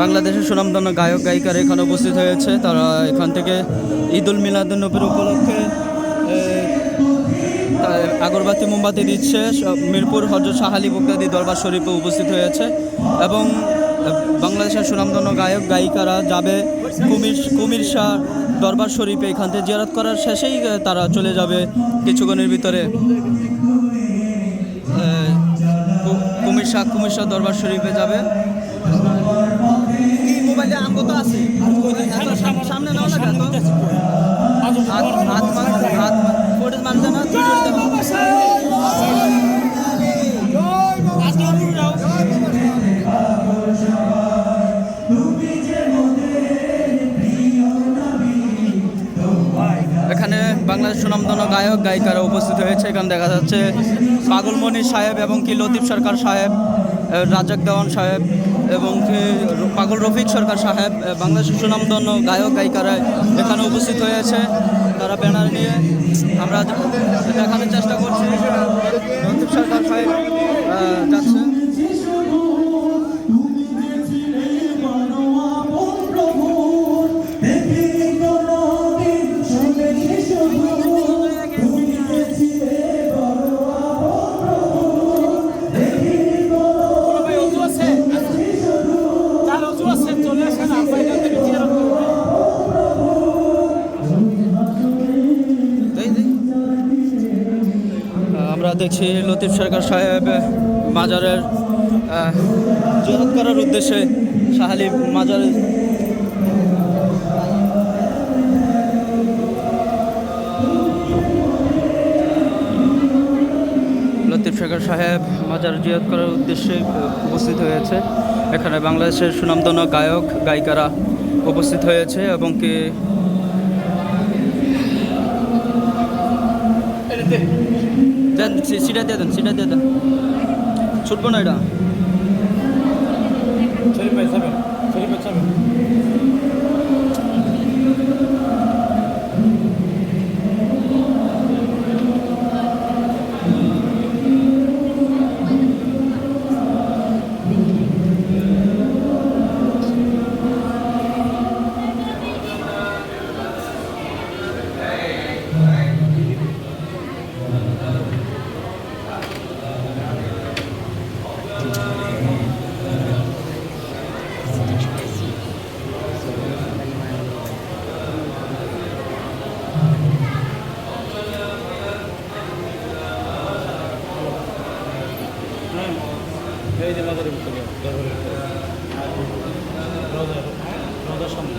বাংলাদেশের সুনামধন্য গায়ক গায়িকারা এখানে উপস্থিত হয়েছে। তারা এখান থেকে ঈদুল মিলাদুন্নবীর উপলক্ষে এ, তার আগরবাতি মোমবাতি দিচ্ছে। মিরপুর হজরত শাহ আলী বগদাদি দরবার শরীফে উপস্থিত হয়েছে। এবং বাংলাদেশের সুনামধন্য গায়ক গায়িকারা যাবে কুমির কুমির শাহ দরবার শরীফে। এখান থেকে জিয়ারত করার শেষেই তারা চলে যাবে কিছুক্ষণের ভিতরে। কুমির শাহ কুমির শাহ দরবার শরীফে যাবে। মোবাইলে আমগো তো আছে। সামনে নাও না তো। হাত হাত হাত ফোটেজ মানছে না এখানে বাংলাদেশ সুনামধন্য গায়ক গায়িকারা উপস্থিত হয়েছে। এখানে দেখা যাচ্ছে পাগলমণি সাহেব এবং কি লতিফ সরকার সাহেব রাজাক দেওয়ান সাহেব। এবং পাগল রফিক সরকার সাহেব বাংলাদেশ বাংলাদেশের সুনামধন্য গায়ক, গায়িকারা এখানে উপস্থিত হয়েছে। তারা ব্যানার নিয়ে আমরা দেখানোর চেষ্টা করছি। রফিক সরকার সাহেব যাচ্ছে দেখছি লতিফ সরকার সাহেব মাজারের আহ, করার উদ্দেশ্যে শাহালি মাজারে লতিফ সরকার সাহেব মাজার জিয়ারত করার উদ্দেশ্যে উপস্থিত হয়েছে। এখানে বাংলাদেশের সুনামধন্য গায়ক গায়িকারা উপস্থিত হয়েছে এবং কি সি- সিটা দিয়ে দেন সিটা দিয়ে দেন। ছুটবো না এটা। এই যে বাজারের ভিতরে রোজার রোজার সামনে